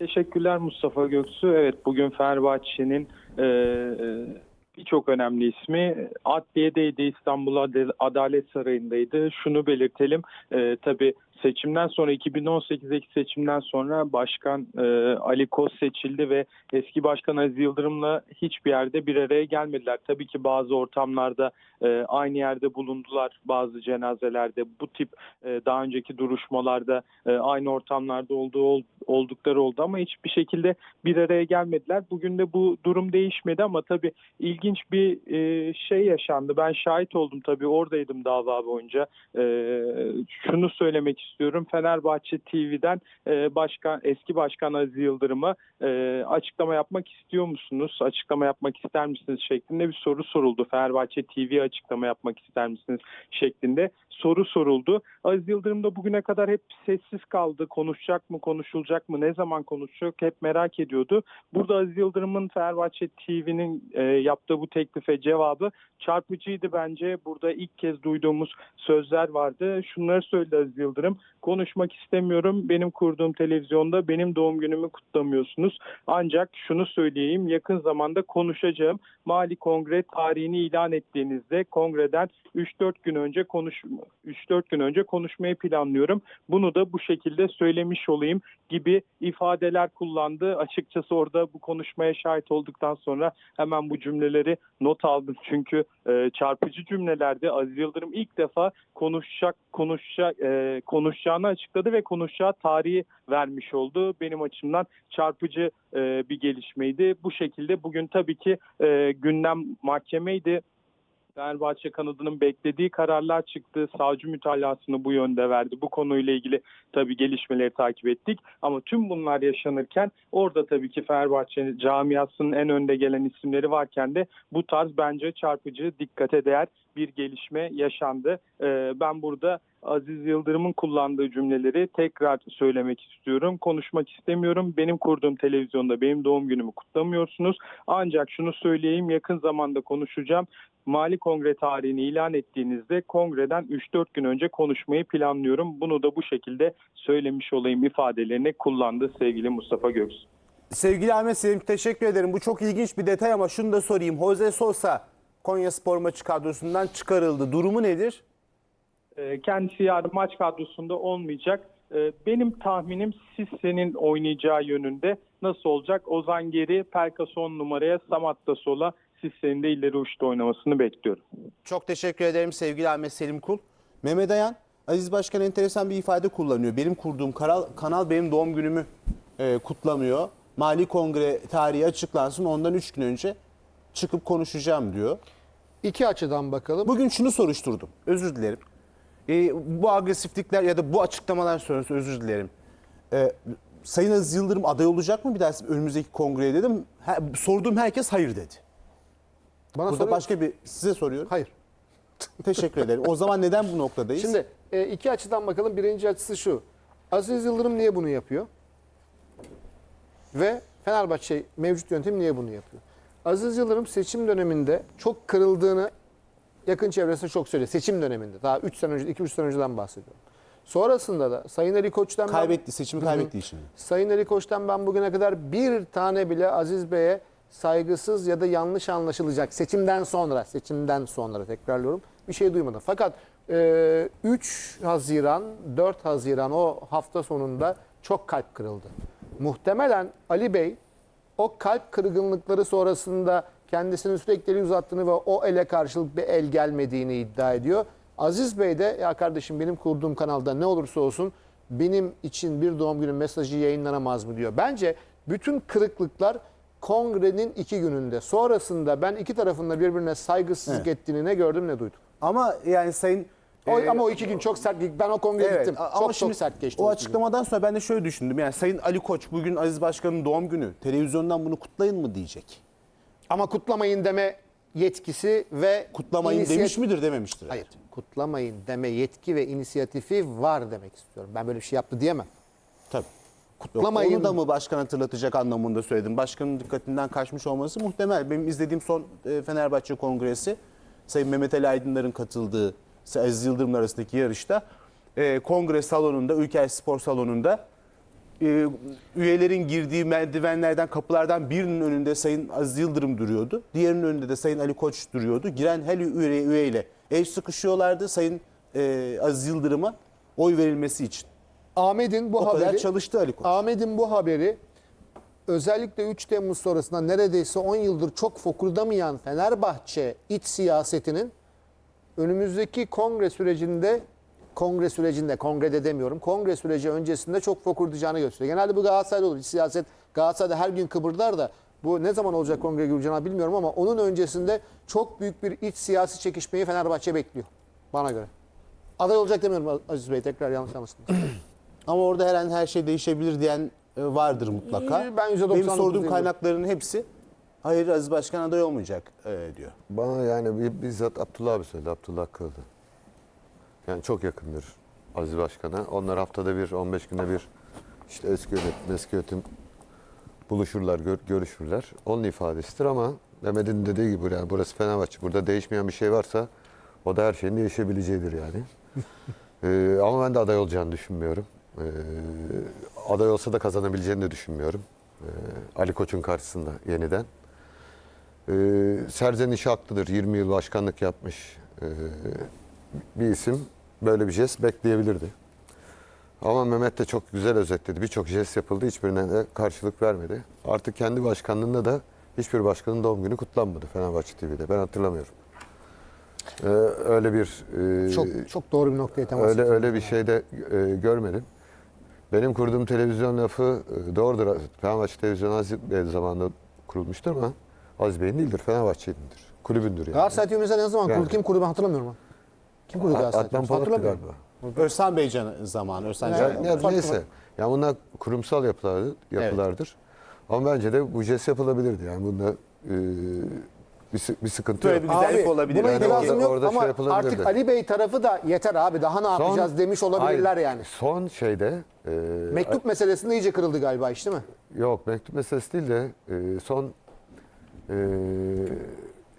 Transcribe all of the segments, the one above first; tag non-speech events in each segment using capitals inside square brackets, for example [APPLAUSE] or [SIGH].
Teşekkürler Mustafa Göksu. Evet bugün Fenerbahçe'nin e, e, birçok önemli ismi adliyedeydi İstanbul Adalet Sarayı'ndaydı. Şunu belirtelim e, tabii seçimden sonra 2018'deki seçimden sonra Başkan e, Ali Koz seçildi ve eski Başkan Aziz Yıldırım'la hiçbir yerde bir araya gelmediler. Tabii ki bazı ortamlarda e, aynı yerde bulundular bazı cenazelerde bu tip e, daha önceki duruşmalarda e, aynı ortamlarda olduğu ol- oldukları oldu ama hiçbir şekilde bir araya gelmediler. Bugün de bu durum değişmedi ama tabii ilginç bir e, şey yaşandı. Ben şahit oldum tabii oradaydım dava boyunca. E, şunu söylemek istiyorum. Fenerbahçe TV'den e, başkan eski başkan Aziz Yıldırım'a e, açıklama yapmak istiyor musunuz? Açıklama yapmak ister misiniz şeklinde bir soru soruldu. Fenerbahçe TV açıklama yapmak ister misiniz şeklinde soru soruldu. Aziz Yıldırım da bugüne kadar hep sessiz kaldı. Konuşacak mı, konuşulacak mı, ne zaman konuşacak hep merak ediyordu. Burada Aziz Yıldırım'ın Fenerbahçe TV'nin e, yaptığı bu teklife cevabı çarpıcıydı bence. Burada ilk kez duyduğumuz sözler vardı. Şunları söyledi Aziz Yıldırım. Konuşmak istemiyorum. Benim kurduğum televizyonda benim doğum günümü kutlamıyorsunuz. Ancak şunu söyleyeyim. Yakın zamanda konuşacağım. Mali Kongre tarihini ilan ettiğinizde kongreden 3-4 gün önce konuş 3-4 gün önce konuşmayı planlıyorum. Bunu da bu şekilde söylemiş olayım gibi ifadeler kullandı. Açıkçası orada bu konuşmaya şahit olduktan sonra hemen bu cümleleri not aldım. Çünkü e, çarpıcı cümlelerde Aziz Yıldırım ilk defa konuşacak konuşacak e, konuşacağını açıkladı ve konuşacağı tarihi vermiş oldu. Benim açımdan çarpıcı e, bir gelişmeydi. Bu şekilde bugün tabii ki e, gündem mahkemeydi. Fenerbahçe kanadının beklediği kararlar çıktı. Savcı mütalasını bu yönde verdi. Bu konuyla ilgili tabii gelişmeleri takip ettik. Ama tüm bunlar yaşanırken orada tabii ki Fenerbahçe camiasının en önde gelen isimleri varken de bu tarz bence çarpıcı, dikkate değer bir gelişme yaşandı. Ee, ben burada Aziz Yıldırım'ın kullandığı cümleleri tekrar söylemek istiyorum. Konuşmak istemiyorum. Benim kurduğum televizyonda benim doğum günümü kutlamıyorsunuz. Ancak şunu söyleyeyim yakın zamanda konuşacağım. Mali Kongre tarihini ilan ettiğinizde kongreden 3-4 gün önce konuşmayı planlıyorum. Bunu da bu şekilde söylemiş olayım ifadelerini kullandı sevgili Mustafa Göksu. Sevgili Ahmet Selim teşekkür ederim. Bu çok ilginç bir detay ama şunu da sorayım. Jose Sosa Konya Spor maçı kadrosundan çıkarıldı. Durumu nedir? Ee, Kendisi yarın maç kadrosunda olmayacak. Ee, Benim tahminim Sisse'nin oynayacağı yönünde nasıl olacak? Ozan geri, Pelkas 10 numaraya, Samat da sola, Sisse'nin de ileri uçta oynamasını bekliyorum. Çok teşekkür ederim sevgili Ahmet Selim Kul. Mehmet Ayan, Aziz Başkan enteresan bir ifade kullanıyor. Benim kurduğum kanal, kanal benim doğum günümü e, kutlamıyor. Mali Kongre tarihi açıklansın ondan 3 gün önce çıkıp konuşacağım diyor. İki açıdan bakalım. Bugün şunu soruşturdum. Özür dilerim. Ee, bu agresiflikler ya da bu açıklamalar sonrası özür dilerim. Ee, Sayın Aziz Yıldırım aday olacak mı bir daha önümüzdeki kongreye dedim. Ha, sorduğum herkes hayır dedi. Bana Burada soruyor başka bir size soruyorum. Hayır. [LAUGHS] Teşekkür ederim. O zaman neden bu noktadayız? Şimdi e, iki açıdan bakalım. Birinci açısı şu. Aziz Yıldırım niye bunu yapıyor? Ve Fenerbahçe mevcut yönetim niye bunu yapıyor? Aziz Yıldırım seçim döneminde çok kırıldığını yakın çevresinde çok söyledi. Seçim döneminde. Daha 3 sene önce, 2-3 sene önceden bahsediyorum. Sonrasında da Sayın Ali Koç'tan ben- kaybetti, seçimi kaybetti şimdi. Sayın Ali Koç'tan ben bugüne kadar bir tane bile Aziz Bey'e saygısız ya da yanlış anlaşılacak seçimden sonra, seçimden sonra tekrarlıyorum bir şey duymadım. Fakat e, 3 Haziran, 4 Haziran o hafta sonunda çok kalp kırıldı. Muhtemelen Ali Bey o kalp kırgınlıkları sonrasında kendisinin sürekli eli uzattığını ve o ele karşılık bir el gelmediğini iddia ediyor. Aziz Bey de ya kardeşim benim kurduğum kanalda ne olursa olsun benim için bir doğum günü mesajı yayınlanamaz mı diyor. Bence bütün kırıklıklar kongrenin iki gününde. Sonrasında ben iki tarafında birbirine saygısızlık ettiğini ne gördüm ne duydum. Ama yani Sayın O, e, ama o iki gün çok sert. Ben o kongreye Evet, gittim. a- Çok ama çok şimdi sert geçti. O iki gün. açıklamadan sonra ben de şöyle düşündüm. Yani Sayın Ali Koç bugün Aziz Başkan'ın doğum günü. Televizyondan bunu kutlayın mı diyecek. Ama kutlamayın deme yetkisi ve Kutlamayın inisiyat- demiş midir dememiştir. Hayır. Kutlamayın deme yetki ve inisiyatifi var demek istiyorum. Ben böyle bir şey yaptı diyemem. Tabii. Kutlamayın. Yok, onu da mı başkan hatırlatacak anlamında söyledim. Başkanın dikkatinden kaçmış olması muhtemel. Benim izlediğim son e, Fenerbahçe Kongresi Sayın Mehmet Ali Aydınlar'ın katıldığı Aziz Yıldırım'la arasındaki yarışta e, kongre salonunda, Ülker Spor Salonu'nda e, üyelerin girdiği merdivenlerden kapılardan birinin önünde Sayın Aziz Yıldırım duruyordu. Diğerinin önünde de Sayın Ali Koç duruyordu. Giren her üye, üyeyle el sıkışıyorlardı Sayın e, Aziz Yıldırım'a oy verilmesi için. Ahmet'in bu O kadar haberi çalıştı Ali Koç. Ahmet'in bu haberi özellikle 3 Temmuz sonrasında neredeyse 10 yıldır çok fokurdamayan Fenerbahçe iç siyasetinin önümüzdeki kongre sürecinde kongre sürecinde kongrede demiyorum kongre süreci öncesinde çok fokurdayacağını gösteriyor. Genelde bu Galatasaray'da olur. Siyaset Galatasaray'da her gün kıpırdar da bu ne zaman olacak kongre Gürcan'a bilmiyorum ama onun öncesinde çok büyük bir iç siyasi çekişmeyi Fenerbahçe bekliyor. Bana göre. Aday olacak demiyorum Aziz Bey tekrar yanlış anlaşılmasın. [CLEARS THROAT] Ama orada her an her şey değişebilir diyen e, vardır mutlaka. Ben %99 Benim sorduğum kaynakların hepsi hayır Aziz Başkan aday olmayacak e, diyor. Bana yani bi- bizzat Abdullah abi söyledi, Abdullah Kıldı. Yani çok yakındır Aziz Başkan'a. Onlar haftada bir, 15 günde bir işte eski yönetim, eski yönetim buluşurlar, gör- görüşürler. Onun ifadesidir ama Mehmet'in dediği gibi yani burası Fenerbahçe. Burada değişmeyen bir şey varsa o da her şeyin değişebileceğidir yani. [LAUGHS] Ee, ama ben de aday olacağını düşünmüyorum. Ee, aday olsa da kazanabileceğini de düşünmüyorum. Ee, Ali Koç'un karşısında yeniden. Ee, serzenişi haklıdır. 20 yıl başkanlık yapmış ee, bir isim böyle bir jest bekleyebilirdi. Ama Mehmet de çok güzel özetledi. Birçok jest yapıldı. Hiçbirine de karşılık vermedi. Artık kendi başkanlığında da hiçbir başkanın doğum günü kutlanmadı Fenerbahçe TV'de. Ben hatırlamıyorum. Ee, öyle bir e, Çok çok doğru bir noktaya temas öyle öyle bir şey de e, görmedim. Benim kurduğum televizyon lafı e, doğrudur. Fenerbahçe televizyonu Bey zamanında kurulmuştur ama Aziz Bey'in değildir. Fenerbahçe'nindir. Kulübündür yani. Galatasaray TV'mize ne zaman kuruldu? Yani. Kim kurdu ben hatırlamıyorum. ha. Kim kurdu Galatasaray Adnan? Polat'tı Hatırlamıyorum. galiba. Örsan Beycan zamanı. Örsan Yani- Can- Ya, Ufak neyse. ufak. Ya bunlar kurumsal yapılardır, yapılardır. Ama bence de bu jest yapılabilirdi. Yani bunda e, bir, bir sıkıntı Böyle yok. bir güzellik olabilir. Buna Yani itirazım yok orada ama şey artık Ali Bey tarafı da yeter abi daha ne yapacağız demiş olabilirler Hayır, yani. Son şeyde e, Mektup meselesinde iyice kırıldı galiba iş değil mi? Yok mektup meselesi değil de e, son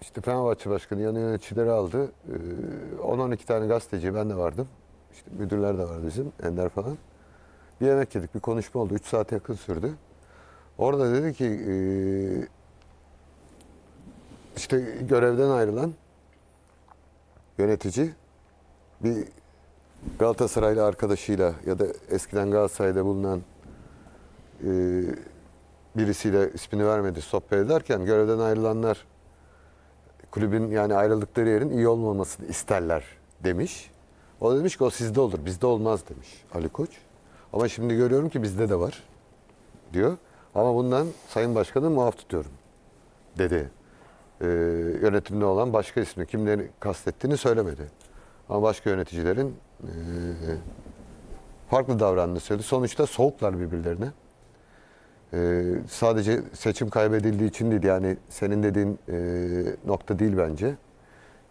işte Fenerbahçe Başkanı yanı yöneticileri aldı. E, 10-12 tane gazeteci ben de vardım. İşte müdürler de vardı bizim Ender falan. Bir yemek yedik bir konuşma oldu. 3 saate yakın sürdü. Orada dedi ki e, işte görevden ayrılan yönetici bir Galatasaraylı arkadaşıyla ya da eskiden Galatasaray'da bulunan e, birisiyle ismini vermedi sohbet ederken görevden ayrılanlar kulübün yani ayrıldıkları yerin iyi olmamasını isterler demiş. O da demiş ki o sizde olur bizde olmaz demiş Ali Koç. Ama şimdi görüyorum ki bizde de var diyor. Ama bundan Sayın Başkan'ı muaf tutuyorum dedi. Ee, yönetimde olan başka ismi kimleri kastettiğini söylemedi. Ama başka yöneticilerin e, farklı davrandığını söyledi. Sonuçta soğuklar birbirlerine. Ee, sadece seçim kaybedildiği için değil yani senin dediğin e, nokta değil bence.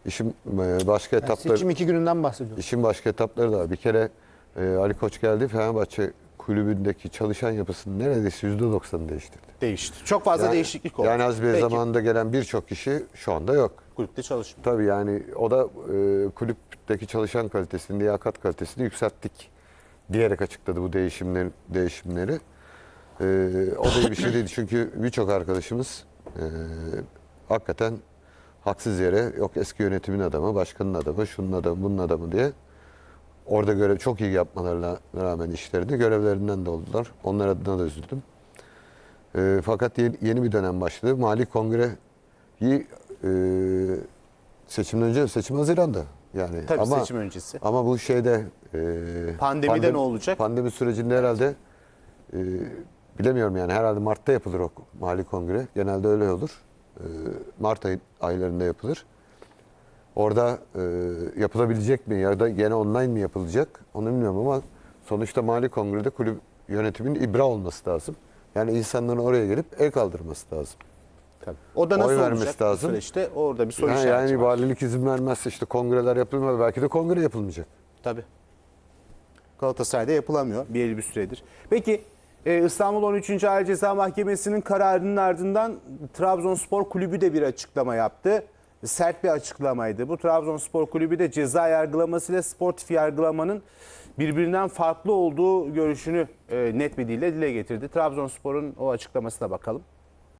İşin e, başka Yani etapları seçim iki gününden bahsediyoruz. işin başka etapları da var. Bir kere e, Ali Koç geldi Fenerbahçe kulübündeki çalışan yapısının neredeyse %90'ını değiştirdi. değişti. Çok fazla Yani- değişiklik oldu. Yani Aziz Bey Peki, zamanında gelen birçok kişi şu anda yok. kulüpte çalışmıyor. Tabii yani o da e, kulüpteki çalışan kalitesini, liyakat kalitesini yükselttik diyerek açıkladı bu değişimleri. değişimleri. E, o da bir şey değil çünkü birçok arkadaşımız e, hakikaten haksız yere yok eski yönetimin adamı, başkanın adamı, şunun adamı, bunun adamı diye orada görev çok iyi yapmalarına rağmen işlerini görevlerinden de oldular. Onlar adına da üzüldüm. E, fakat yeni, yeni bir dönem başladı. Mali Kongre'yi e, seçimden önce seçim Haziran'da. Yani Tabii ama seçim öncesi. ama bu şeyde e, Pandemide pandem- ne olacak? Pandemi sürecinde herhalde e, bilemiyorum yani herhalde Mart'ta yapılır o mali kongre. Genelde öyle olur. E, Mart ay, aylarında yapılır. Orada e, yapılabilecek mi ya da gene online mi yapılacak onu bilmiyorum ama sonuçta mali kongrede kulüp yönetiminin ibra olması lazım. Yani insanların oraya gelip el kaldırması lazım. Tabii. O da nasıl Oy olacak vermesi bu lazım. süreçte? Orada bir soru Yani, işareti yani var. valilik izin vermezse işte kongreler yapılmıyor. Belki de kongre yapılmayacak. Tabii. Galatasaray'da yapılamıyor bir bir süredir. Peki e, İstanbul 13. Ağır Ceza Mahkemesi'nin kararının ardından Trabzonspor Kulübü de bir açıklama yaptı. Sert bir açıklamaydı. Bu Trabzonspor Kulübü de ceza yargılamasıyla sportif yargılamanın birbirinden farklı olduğu görüşünü e, net bir dille dile getirdi. Trabzonspor'un o açıklamasına bakalım.